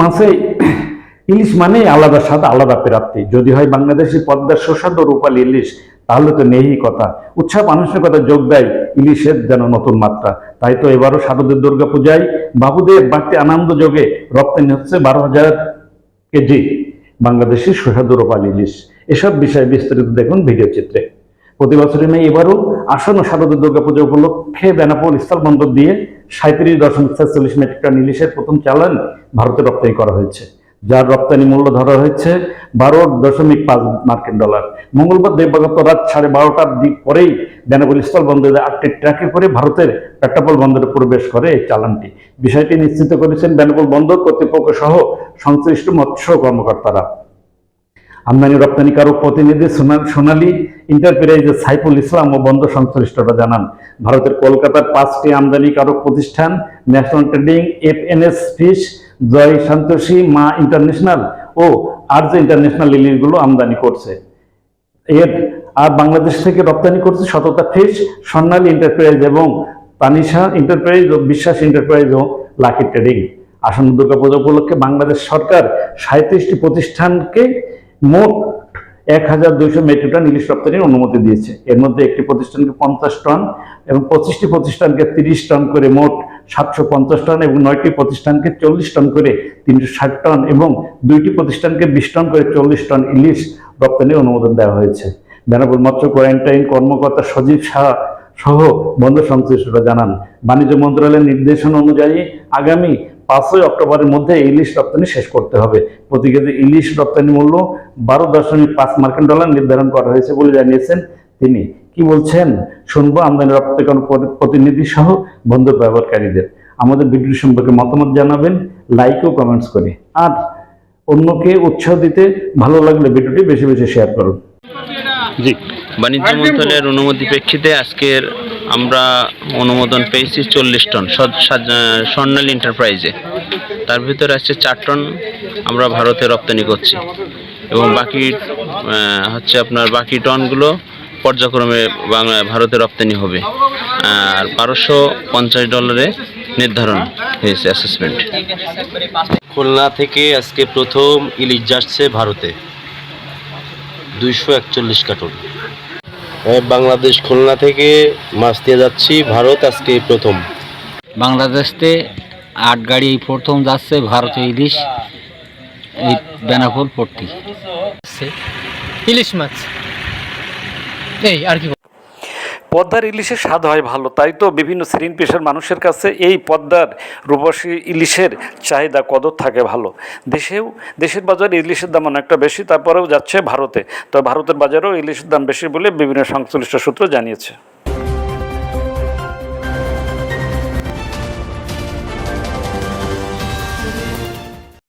মাছে ইলিশ মানে আলাদা স্বাদ, আলাদা প্রাপ্তি। যদি হয় বাংলাদেশি পদ্মার সুস্বাদু রূপালী ইলিশ, তাহলে তো নেই কথা। উৎসাহ মানুষের কথা যোগ দেয় ইলিশের যেন নতুন মাত্রা। তাই তো এবারও শারদের দুর্গা পূজায় বাবুদের বাড়তি আনন্দ যোগে রপ্তানি হচ্ছে বারো হাজার কেজি বাংলাদেশি সুস্বাদু রূপালী ইলিশ। এসব বিষয়ে বিস্তারিত দেখুন ভিডিও চিত্রে। প্রতি বছরের নেই এবারও আসন্ন শারদীয় দুর্গাপূজা উপলক্ষে বেনাপোল স্থলবন্দর দিয়ে সাঁত্রিশ দশমিক ছেচল্লিশ মেট্রিক টন ইলিশের প্রথম চালান ভারতে রপ্তানি করা হয়েছে। যার রপ্তানি মূল্য ধরা হয়েছে বারো দশমিক পাঁচ মার্কিন ডলার। মঙ্গলবার দেবগত রাত সাড়ে বারোটার দিক পরেই বেনাপোল স্থলবন্দরে আটটি ট্রাকে করে ভারতের পেট্রাপোল বন্দরে প্রবেশ করে এই চালানটি। বিষয়টি নিশ্চিত করেছেন বেনাপোল বন্দর কর্তৃপক্ষ সহ সংশ্লিষ্ট মৎস্য কর্মকর্তারা। আমদানি রপ্তানিকারক প্রতিনিধি সোনা- সোনালী এন্টারপ্রাইজের সাইফুল ইসলাম ও বন্দর সংশ্লিষ্টরা জানান, ভারতের কলকাতার পাঁচটি আমদানিকারক প্রতিষ্ঠান national trading F N S fish Joy Santoshi Maa international ও আর্জ ইন্টারন্যাশনাল ইলিশগুলো আমদানি করছে। এর আর বাংলাদেশ থেকে রপ্তানি করছে শততা ফিশ স্বর্ণালী এন্টারপ্রাইজ এবং তানিশা এন্টারপ্রাইজ ও বিশ্বাস এন্টারপ্রাইজ ও লাকি ট্রেডিং আসন্ন দুর্গাপূজা উপলক্ষে বাংলাদেশ সরকার সাঁত্রিশটি প্রতিষ্ঠানকে মোট এক হাজার দুইশো মেট্রিক টন ইলিশ রপ্তানির অনুমতি দিয়েছে। এর মধ্যে একটি প্রতিষ্ঠানকে পঞ্চাশ টন এবং পঁচিশটি প্রতিষ্ঠানকে তিরিশ টন করে মোট সাতশো পঞ্চাশ টন এবং নয়টি প্রতিষ্ঠানকে চল্লিশ টন করে তিনশো ষাট টন এবং দুইটি প্রতিষ্ঠানকে বিশ টন করে চল্লিশ টন ইলিশ রপ্তানির অনুমোদন দেওয়া হয়েছে। বেনাপুর মৎস্য কোয়ারেন্টাইন কর্মকর্তা সজীব শাহ সহ বন্দর সংশ্লিষ্টরা জানান, বাণিজ্য মন্ত্রণালয়ের নির্দেশনা অনুযায়ী আগামী পাঁচই অক্টোবরের মধ্যে ইলিশ রপ্তানি শেষ করতে হবে। প্রতি কেজি ইলিশ রপ্তানি মূল্য বারো দশমিক পাঁচ মার্কিন ডলার নির্ধারণ করা হয়েছে বলে জানিয়েছেন তিনি। কি বলছেন? শুনব আমদানি রপ্তানি প্রতিনিধি সহ বন্দর ব্যবহারকারীদের। আমাদের ভিডিও সম্পর্কে মতামত জানাবেন লাইক ও কমেন্টস করে। আর অন্যকে উৎসাহ দিতে ভালো লাগলে ভিডিওটি বেশি বেশি শেয়ার করুন। জি। বাণিজ্য মন্ত্রণালয়ের অনুমতি প্রেক্ষিতে আজকের আমরা অনুমোদন পেয়েছি চল্লিশ টন স্বর্ণালী এন্টারপ্রাইজে তার ভিতরে আসছে চার টন আমরা ভারতে রপ্তানি করছি। এবং বাকি হচ্ছে আপনার বাকি টনগুলো পর্যায়ক্রমে বাংলা ভারতে রপ্তানি হবে। আর বারোশো পঞ্চাশ ডলারে নির্ধারণ হয়েছে অ্যাসেসমেন্ট খুলনা থেকে আজকে প্রথম ইলিশ যাচ্ছে ভারতে। দুইশো একচল্লিশ কার্টন। বাংলাদেশ খুলনা থেকে মাছ দিয়ে যাচ্ছি। ভারত আজকে প্রথম। বাংলাদেশতে আট গাড়ি এই প্রথম যাচ্ছে ভারত ইলিশ এই বেনাপুর পট্টি। ইলিশ মাছ। এই আর কি? পদ্মার ইলিশের স্বাদ হয় ভালো, তাই তো বিভিন্ন শ্রেণি পেশার মানুষের কাছে এই পদ্মার রূপসী ইলিশের চাহিদা কদর থাকে ভালো। দেশেও, দেশের বাজারে ইলিশের দাম অনেকটা বেশি, তারপরেও যাচ্ছে ভারতে। তো ভারতের বাজারেও ইলিশের দাম বেশি বলে বিভিন্ন সংশ্লিষ্ট সূত্র জানিয়েছে।